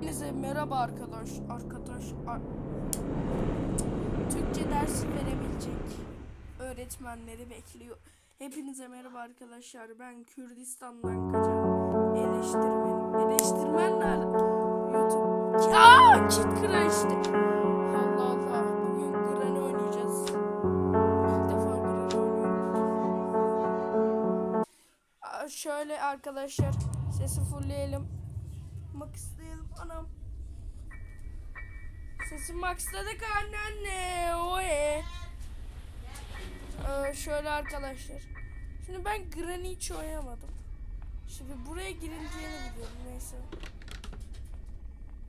Hepinize merhaba arkadaş, arkadaş, ar- Türkçe dersi verebilecek öğretmenleri bekliyor. Hepinize merhaba arkadaşlar. Ben Kürdistan'dan kaçan eleştirmen. Eleştirmen nerede? YouTube. Aa, Kid Crash'te. Allah Allah. Bugün Granny oynayacağız. İlk defa Granny oynuyorum. Aa, Şöyle arkadaşlar sesi fullleyelim. Maxlayalım anam. Sesi maxladık anneanne. Oye. Ee, şöyle arkadaşlar. Şimdi ben Granny hiç oynamadım. Şimdi buraya girileceğini biliyorum. Neyse.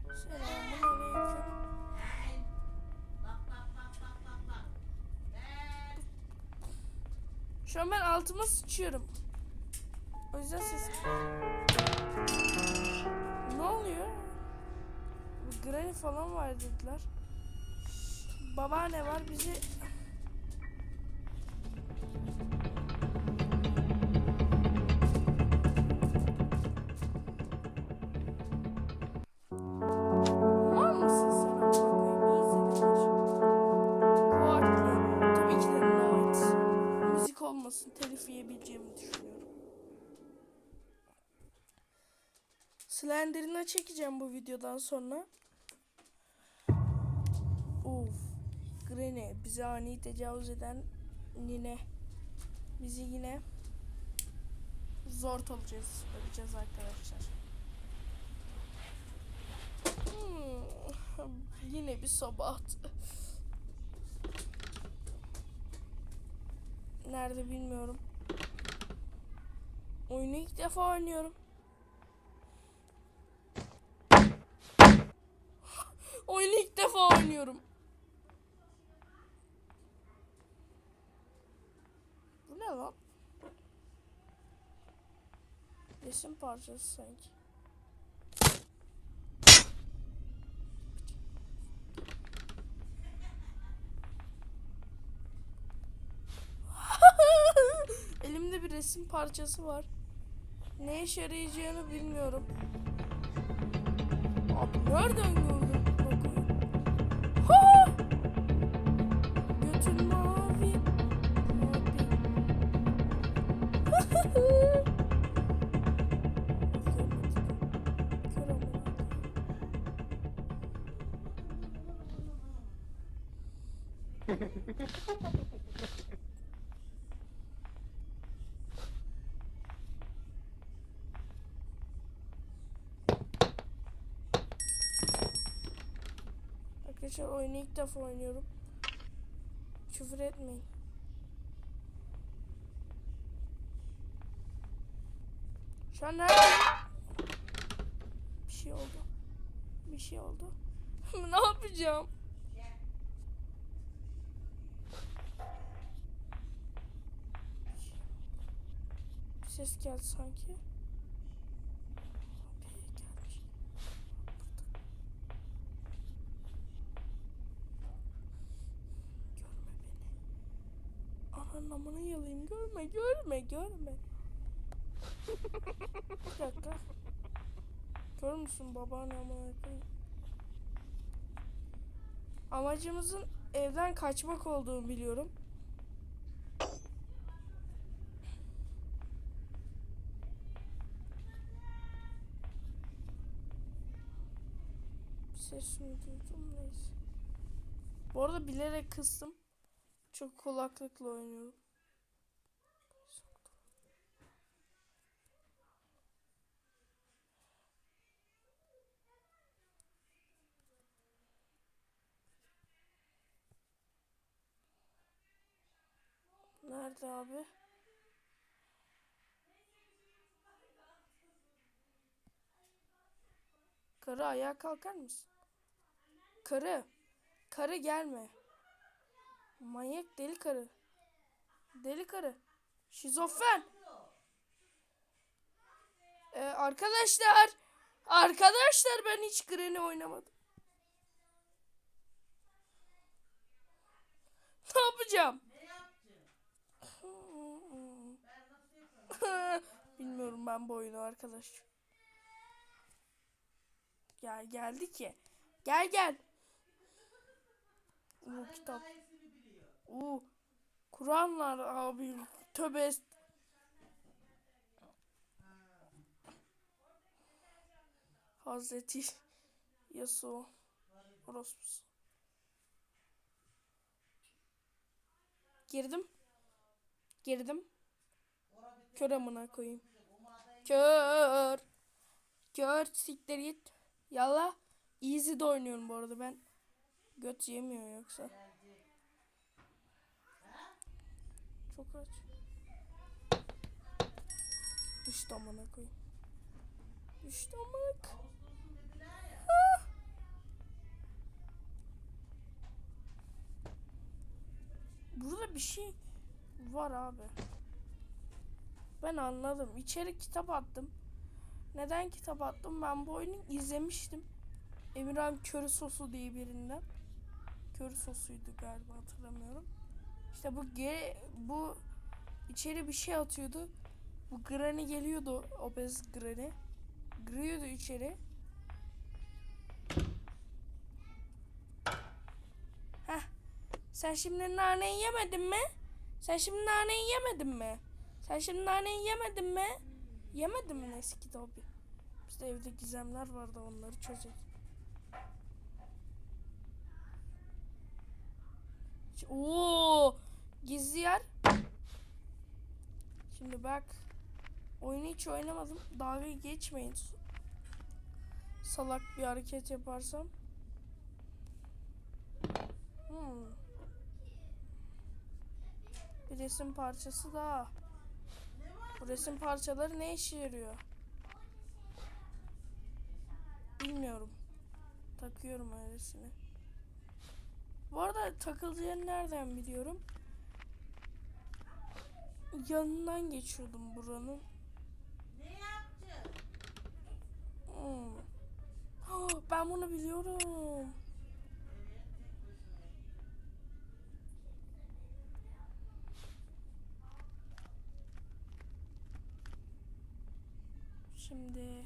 Selamünaleyküm. Şu an ben altıma sıçıyorum. O yüzden ses... Oluyor? Granny falan var dediler. Babaanne var bizi... Slender'ına çekeceğim bu videodan sonra. Uf. Granny bize ani tecavüz eden nine. Bizi yine zor olacağız. Bakacağız arkadaşlar. Hmm, Yine bir sabahtı. Nerede bilmiyorum. Oyunu ilk defa oynuyorum. Oyunu ilk defa oynuyorum. Bu ne lan? Resim parçası sanki. Elimde bir resim parçası var. Ne işe yarayacağını bilmiyorum. Abi nereden gördün? Arkadaşlar oyunu ilk defa oynuyorum. Küfür etmeyin. Şu an nerede? Bir şey oldu. Bir şey oldu. ne yapacağım? Bir ses geldi sanki. Amına yalayım. Görme, görme, görme. Bir dakika. Gör müsün babaanne amına koyayım? Amacımızın evden kaçmak olduğunu biliyorum. Sesini duydum neyse. Bu bilerek kıstım. Çok kulaklıkla oynuyorum. Nerede abi? Karı ayağa kalkar mısın? Karı. Karı gelme. Manyak deli karı. Deli karı. Şizofren. Ee, arkadaşlar. Arkadaşlar ben hiç Granny oynamadım. Ne yapacağım? Bilmiyorum ben bu oyunu arkadaş. Ya geldi ki. Gel gel. Oo kitap. Oo. Kur'anlar abi. Tövbe Hazreti Yasuo. Orospusu. Girdim. Girdim. Kör amına koyayım. Kör. Kör siktir git. Yalla. Easy de oynuyorum bu arada ben. Göt yemiyor yoksa. Çok aç. Düştü amına koyayım. Düştü amık. Ah! Burada bir şey var abi. Ben anladım. İçeri kitap attım. Neden kitap attım? Ben bu oyunu izlemiştim. Emirhan Körü Sosu diye birinden. Körü Sosu'ydu galiba hatırlamıyorum. İşte bu ge bu içeri bir şey atıyordu. Bu Granny geliyordu. Obez Granny. Giriyordu içeri. Heh. Sen şimdi naneyi yemedin mi? Sen şimdi naneyi yemedin mi? Sen şimdi naneyi yemedin mi? Yemedin mi eski tabi? Bizde evde gizemler vardı onları çözecek. Oo, gizli yer. Şimdi bak. Oyunu hiç oynamadım. Dalga geçmeyin. Salak bir hareket yaparsam. Hmm. Bir resim parçası daha. Bu resim parçaları ne işe yarıyor? Bilmiyorum. Takıyorum öylesine. Bu arada takılacağını nereden biliyorum? Yanından geçiyordum buranın. Ne yaptın? Hmm. Ah, ben bunu biliyorum. Şimdi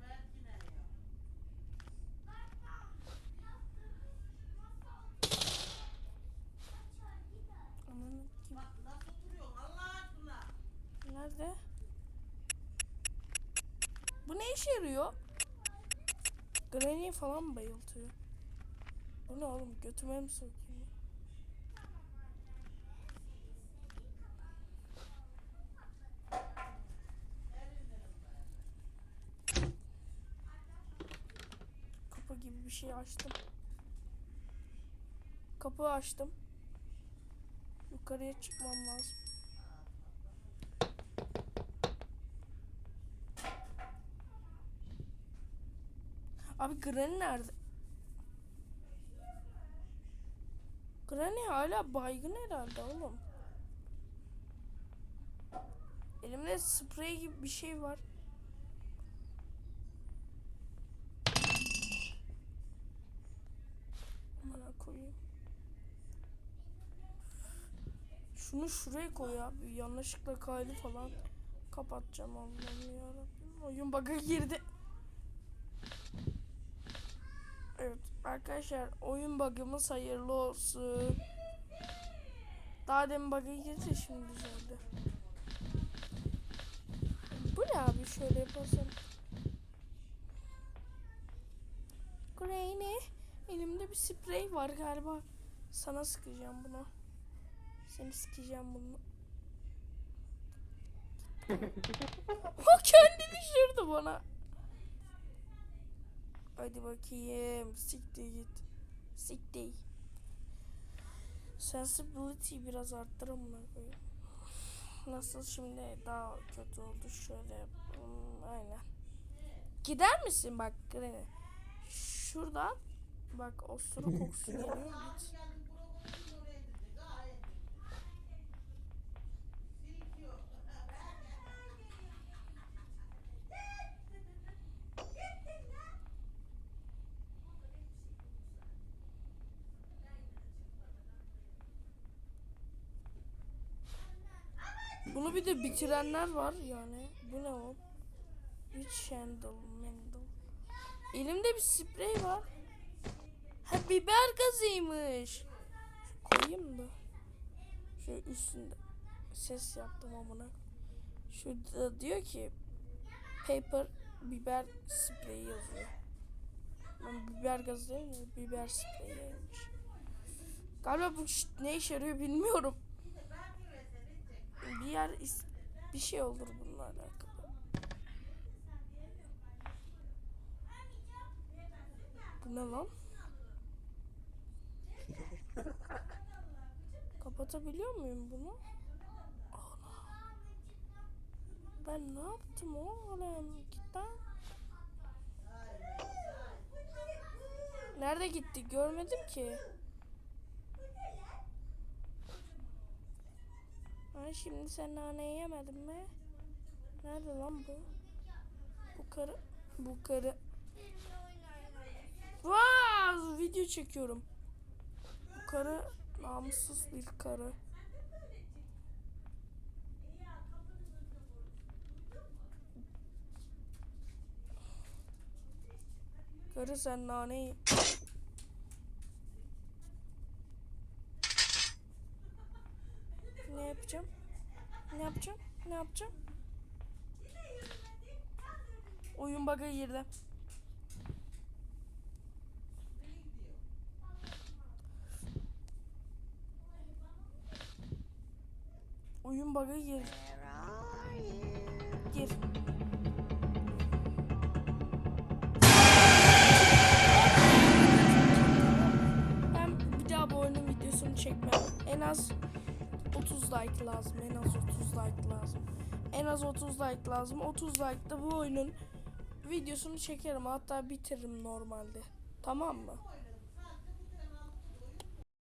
Belki ne ya? ananı kim? Bak nasıl duruyorsun Allah aşkına? Nerede? Bu ne işe yarıyor? Granny falan bayıltıyor? Bu ne oğlum götüme mi sokayım? Kapı gibi bir şey açtım. Kapı açtım. Yukarıya çıkmam lazım. Abi Granny nerede? Granny hala baygın herhalde oğlum. Elimde sprey gibi bir şey var. Amına koyayım. Şunu şuraya koy abi. Yanlışlıkla kaydı falan. Kapatacağım Allah'ım yarabbim. Oyun bug'a girdi. Arkadaşlar oyun bug'ımız hayırlı olsun. Daha demin bug'a girdi şimdi düzeldi. Bu ne abi şöyle yaparsam. Granny elimde bir sprey var galiba. Sana sıkacağım bunu. Seni sıkacağım bunu. o kendi düşürdü bana. Hadi bakayım. Siktir git. Siktir. Sensibility biraz arttırın mı? Nasıl şimdi daha kötü oldu şöyle. Hmm, aynen. Gider misin bak? Şuradan bak osuru kokusu geliyor. Git. Bunu bir de bitirenler var yani. Bu ne o? Witch Handle. Elimde bir sprey var. Ha biber gazıymış. Koyayım da. Şu üstünde ses yaptım amına. Şurada diyor ki paper biber spreyi yazıyor. Ben biber gazı değil mi? Biber spreyiymiş. Galiba bu ne işe yarıyor bilmiyorum. Bir yer is- bir şey olur bununla alakalı. Bu ne lan? Kapatabiliyor muyum bunu? Ben ne yaptım oğlum? Git lan. Nerede gitti? Görmedim ki. Ha, şimdi sen naneyi yemedin mi? Nerede lan bu? Bu karı. Bu karı. Vaa! Video çekiyorum. Bu karı namussuz bir karı. Karı sen naneyi. Ne yapacağım? Yapacağım? Ne yapacağım? Oyun bug'a girdi. Oyun bug'a girdi. Gir. Ben bir daha bu oyunun videosunu çekmem. En az 30 like lazım. En az 30 like lazım. En az 30 like lazım. 30 like'da bu oyunun videosunu çekerim. Hatta bitiririm normalde. Tamam mı?